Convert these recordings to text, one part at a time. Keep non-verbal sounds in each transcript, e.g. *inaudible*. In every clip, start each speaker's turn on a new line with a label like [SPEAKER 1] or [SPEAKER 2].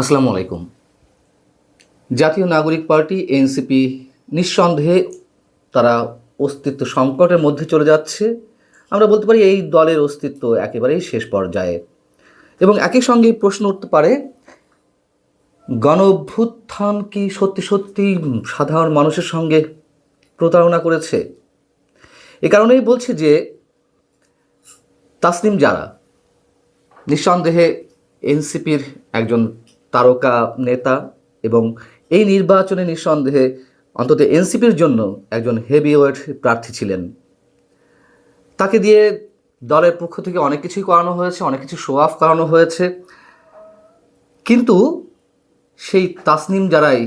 [SPEAKER 1] আসসালামু আলাইকুম। জাতীয় নাগরিক পার্টি, এনসিপি, নিঃসন্দেহে তারা অস্তিত্ব সংকটের মধ্যে চলে যাচ্ছে। আমরা বলতে পারি এই দলের অস্তিত্ব একেবারেই শেষ পর্যায়ে। এবং একই সঙ্গে প্রশ্ন উঠতে পারে গণ অভ্যুত্থান কি সত্যি সত্যি সাধারণ মানুষের সঙ্গে প্রতারণা করেছে? এ কারণেই বলছি যে, তাসনিম যারা নিঃসন্দেহে এনসিপির একজন তারকা নেতা এবং এই নির্বাচনে নিঃসন্দেহে অন্তত এনসিপির জন্য একজন হেভিওয়েট প্রার্থী ছিলেন। তাকে দিয়ে দলের পক্ষ থেকে অনেক কিছুই করানো হয়েছে, অনেক কিছু শো অফ করানো হয়েছে। কিন্তু সেই তাসনিম যারাই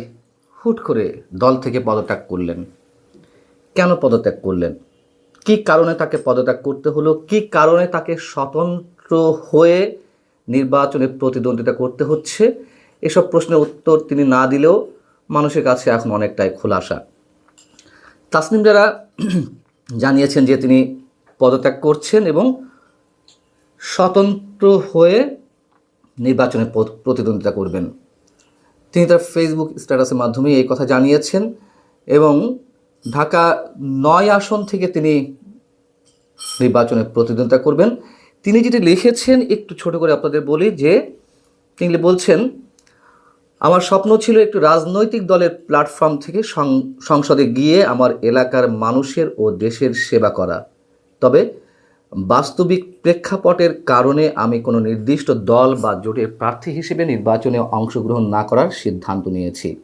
[SPEAKER 1] হুট করে দল থেকে পদত্যাগ করলেন, কেন পদত্যাগ করলেন? কি কারণে তাকে পদত্যাগ করতে হলো? কি কারণে তাকে স্বতন্ত্র হয়ে নির্বাচনে প্রতিদ্বন্দ্বিতা করতে হচ্ছে? এসব প্রশ্নের উত্তর তিনি না দিলেও মানুষের কাছে এখন অনেকটাই খোলাসা। তাসনিম যারা *clears throat* জানিয়েছেন যে তিনি পদত্যাগ করছেন এবং স্বতন্ত্র হয়ে নির্বাচনে প্রতিদ্বন্দ্বিতা করবেন। তিনি তার ফেসবুক স্ট্যাটাসের মাধ্যমে এই কথা জানিয়েছেন এবং ঢাকা নয় আসন থেকে তিনি নির্বাচনে প্রতিদ্বন্দ্বিতা করবেন। তিনি যেটি লিখেছেন, একটু ছোট করে আপনাদের বলি যে, তিনি বলছেন আমার স্বপ্ন ছিল একটু রাজনৈতিক দলের প্ল্যাটফর্ম থেকে সংসদে গিয়ে আমার এলাকার মানুষের ও দেশের সেবা করা। তবে বাস্তবিক প্রেক্ষাপটের কারণে আমি কোনো নির্দিষ্ট দল বা জোটের প্রার্থী হিসেবে নির্বাচনে অংশগ্রহণ না করার সিদ্ধান্ত নিয়েছি।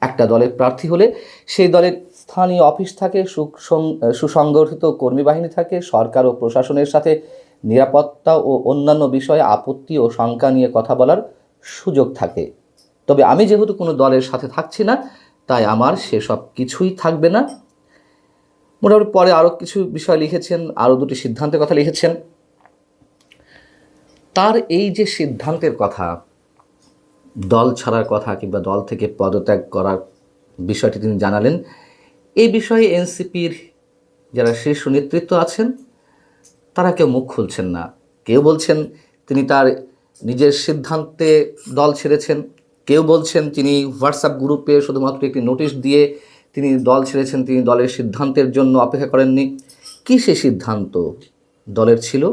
[SPEAKER 1] একটা দলের প্রার্থী হলে সেই দলের স্থানীয় অফিস থাকে সুসং- সুসংগঠিত কর্মী বাহিনী থাকে, সরকার ও প্রশাসনের সাথে নিরাপত্তা ও অন্যান্য বিষয়ে আপত্তি ও শঙ্কা নিয়ে কথা বলার সুযোগ থাকে। তবে আমি যেহেতু কোনো দলের সাথে থাকছি না, তাই আমার সেসব কিছুই থাকবে না। মোটামুটি পরে আরও কিছু বিষয় লিখেছেন আরও দুটি সিদ্ধান্তের কথা লিখেছেন। তার এই যে সিদ্ধান্তের কথা, দল ছাড়ার কথা কিংবা দল থেকে পদত্যাগ করার বিষয়টি তিনি জানালেন, এই বিষয়ে এনসিপির যারা শীর্ষ নেতৃত্ব আছেন, তারা কেউ মুখ খুলছেন না। কেউ বলছেন তিনি তার নিজের সিদ্ধান্তে দল ছেড়েছেন। কেউ বলছেন তিনি হোয়াটসঅ্যাপ গ্রুপে শুধুমাত্র একটি নোটিশ দিয়ে তিনি দল ছেড়েছেন, তিনি দলের সিদ্ধান্তের জন্য অপেক্ষা করেননি। কী সে সিদ্ধান্ত দলের ছিল?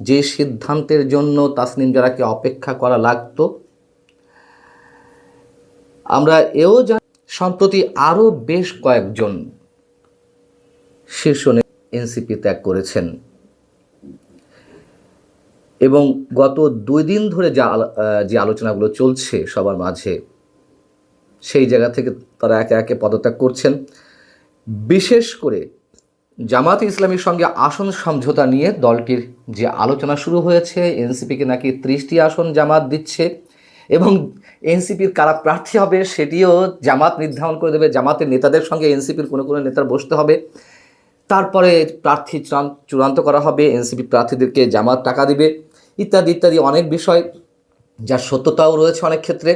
[SPEAKER 1] যে সিদ্ধান্তের জন্য তাসনিম যারাকে অপেক্ষা করা লাগতো। আমরা এও জানি, সম্প্রতি আরও বেশ কয়েকজন শীর্ষ এনসিপি ত্যাগ করেছেন। এবং গত দুই দিন ধরে যা যে আলোচনাগুলো চলছে সবার মাঝে, সেই জায়গা থেকে তারা একে একে পদত্যাগ করছেন। বিশেষ করে জামাত ইসলামীর সঙ্গে আসন সমঝোতা নিয়ে দলটির যে আলোচনা শুরু হয়েছে, এনসিপিকে নাকি ত্রিশটি আসন জামাত দিচ্ছে এবং এনসিপির কারা প্রার্থী হবে সেটিও জামাত নির্ধারণ করে দেবে। জামাতের নেতাদের সঙ্গে এনসিপির কোনো কোনো নেতার বসতে হবে। তারপরে প্রার্থী চূড়ান- চূড়ান্ত করা হবে। এনসিপি প্রার্থীদেরকে জামাত টাকা দিবে। ইত্যাদি ইত্যাদি অনেক বিষয় যার সত্যতাও রয়েছে অনেক ক্ষেত্রে।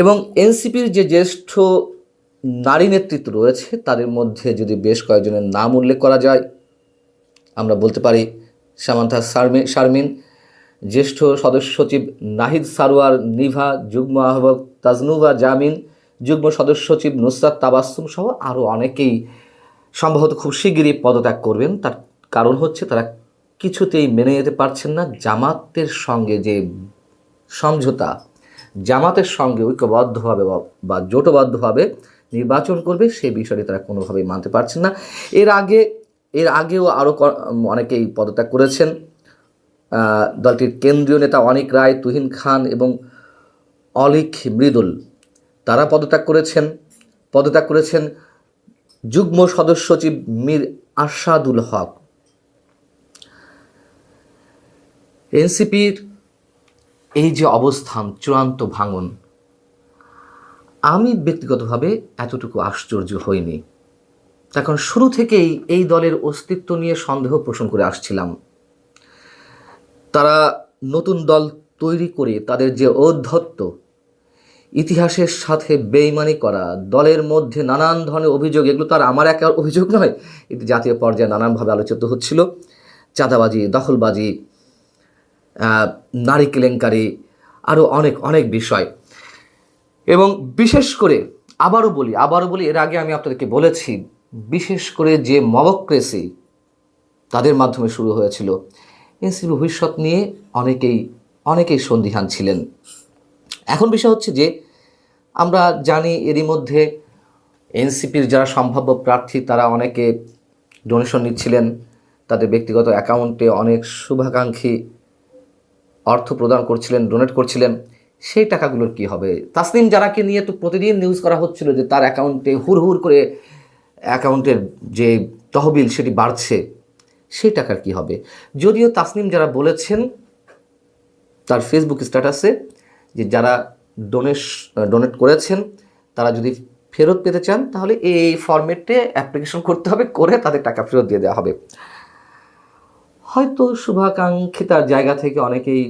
[SPEAKER 1] এবং এনসিপির যে জ্যেষ্ঠ নারী নেতৃত্ব রয়েছে, তাদের মধ্যে যদি বেশ কয়েকজনের নাম উল্লেখ করা যায়, আমরা বলতে পারি সামান্থা শারমিন শারমিন জ্যেষ্ঠ সদস্য সচিব নাহিদ সারোয়ার, নিভা, যুগ্ম আহ্বায়ক তাজনুবা জামিন, যুগ্ম সদস্য সচিব নুসরাত তাবাসুম সহ আরও অনেকেই সম্ভবত খুব শিগগিরই পদত্যাগ করবেন। তার কারণ হচ্ছে তারা কিছুতেই মেনে যেতে পারছেন না জামাতের সঙ্গে যে সমঝোতা, জামাতের সঙ্গে ঐক্যবদ্ধভাবে বা- জোটবদ্ধভাবে নির্বাচন করবে সে বিষয়টি তারা কোনোভাবেই মানতে পারছেন না। এর আগে, এর আগেও আরও অনেকেই পদত্যাগ করেছেন। দলটির কেন্দ্রীয় নেতা অনিক রায়, তুহিন খান এবং অলিক মৃদুল, তারা পদত্যাগ করেছেন। পদত্যাগ করেছেন যুগ্ম সদস্য সচিব মীর আশাদুল হক। এনসিপির এই যে অবস্থান, চূড়ান্ত ভাঙন, আমি ব্যক্তিগতভাবে এতটুকু আশ্চর্য হইনি। তার কারণ শুরু থেকেই এই দলের অস্তিত্ব নিয়ে সন্দেহ পোষণ করে আসছিলাম। তারা নতুন দল তৈরি করে তাদের যে ঔদ্ধত্য, ইতিহাসের সাথে বেইমানি করা, দলের মধ্যে নানান ধরনের অভিযোগ, এগুলো তো আর আমার একা অভিযোগ নয় এটি জাতীয় পর্যায়ে নানানভাবে আলোচিত হচ্ছিল। চাঁদাবাজি, দখলবাজি নারী কেলেঙ্কারি আরও অনেক অনেক বিষয়। এবং বিশেষ করে আবারও বলি আবারও বলি, এর আগে আমি আপনাদেরকে বলেছি, বিশেষ করে যে মবক্রেসি তাদের মাধ্যমে শুরু হয়েছিল, এনসিপির ভবিষ্যৎ নিয়ে অনেকেই অনেকেই সন্দিহান ছিলেন। এখন বিষয় হচ্ছে যে, আমরা জানি এরই মধ্যে এনসিপির যারা সম্ভাব্য প্রার্থী, তারা অনেকে ডোনেশন নিচ্ছিলেন, তাদের ব্যক্তিগত অ্যাকাউন্টে অনেক শুভাকাঙ্ক্ষী অর্থ প্রদান করছিলেন ডোনেট করছিলেন, সেই টাকাগুলোর কি হবে? তাসনিম যারাকে নিয়ে তো প্রতিদিন নিউজ করা হচ্ছিল যে তার অ্যাকাউন্টে হুর হুর করে অ্যাকাউন্টের যে তহবিল সেটি বাড়ছে, সেই টাকার কি হবে? যদিও তাসনিম যারা বলেছেন, তার ফেসবুক স্ট্যাটাসে যে যারা ডোনেশ ডোনেট করেছেন, তারা যদি ফেরত পেতে চান, তাহলে এই ফরম্যাটে অ্যাপ্লিকেশন করতে হবে, করে তাদের টাকা ফেরত দিয়ে দেওয়া হবে। হয়তো শুভাকাঙ্ক্ষিতার জায়গা থেকে অনেকেই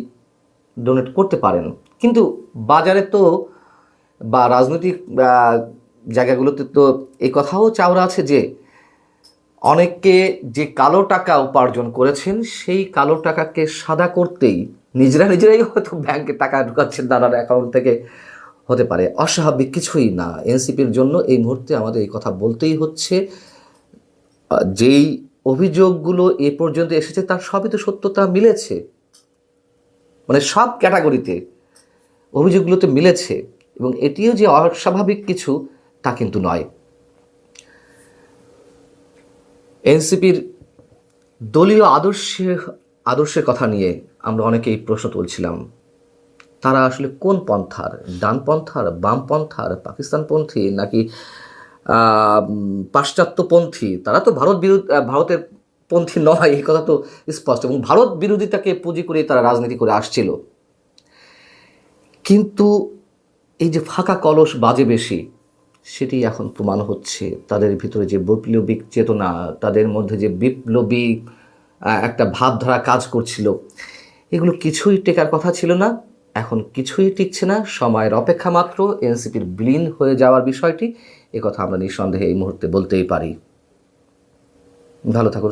[SPEAKER 1] ডোনেট করতে পারেন। কিন্তু বাজারে তো বা রাজনৈতিক জায়গাগুলোতে তো এই কথাও চাওরা আছে যে অনেকে যে কালো টাকা উপার্জন করেছেন, সেই কালো টাকাকে সাদা করতেই নিজেরা নিজেরাই হয়তো ব্যাংকে টাকা ঢুকাচ্ছেন নানান অ্যাকাউন্ট থেকে হতে পারে। অস্বাভাবিক কিছুই না। এনসিপির জন্য এই মুহূর্তে আমাদের এই কথা বলতেই হচ্ছে। যেই অভিযোগগুলো এ পর্যন্ত এসেছে তার সবই তো সত্যতা মিলেছে। মানে সব ক্যাটাগরিতে অভিযোগগুলোতে মিলেছে এবং এটিও যে অস্বাভাবিক কিছু তা কিন্তু নয়। এনসিপির দলীয় আদর্শের আদর্শের কথা নিয়ে আমরা অনেকেই প্রশ্ন তুলছিলাম। তারা আসলে কোন পন্থার? ডানপন্থার বামপন্থার পাকিস্তানপন্থী নাকি আহ, উম, পাশ্চাত্যপন্থী। তারা তো ভারত বিরোধী ভারতের পন্থী নয়, এই কথা তো স্পষ্ট। এবং ভারত বিরোধিতাকে পুঁজি করে তারা রাজনীতি করে আসছিল। কিন্তু এই যে ফাঁকা কলস বাজে বেশি, সেটি এখন প্রমাণ হচ্ছে। তাদের ভিতরে যে বৈপ্লবিক চেতনা, তাদের মধ্যে যে বিপ্লবী একটা ভাবধারা কাজ করছিল, এগুলো কিছুই টেকার কথা ছিল না। এখন কিছুই টিকছে না। সময়ের অপেক্ষা মাত্র। এনসিপির বিলীন হয়ে যাওয়ার বিষয়টি। কথা আমরা নিঃসন্দেহে এই মুহূর্তে বলতেই পারি। ভালো থাকুন।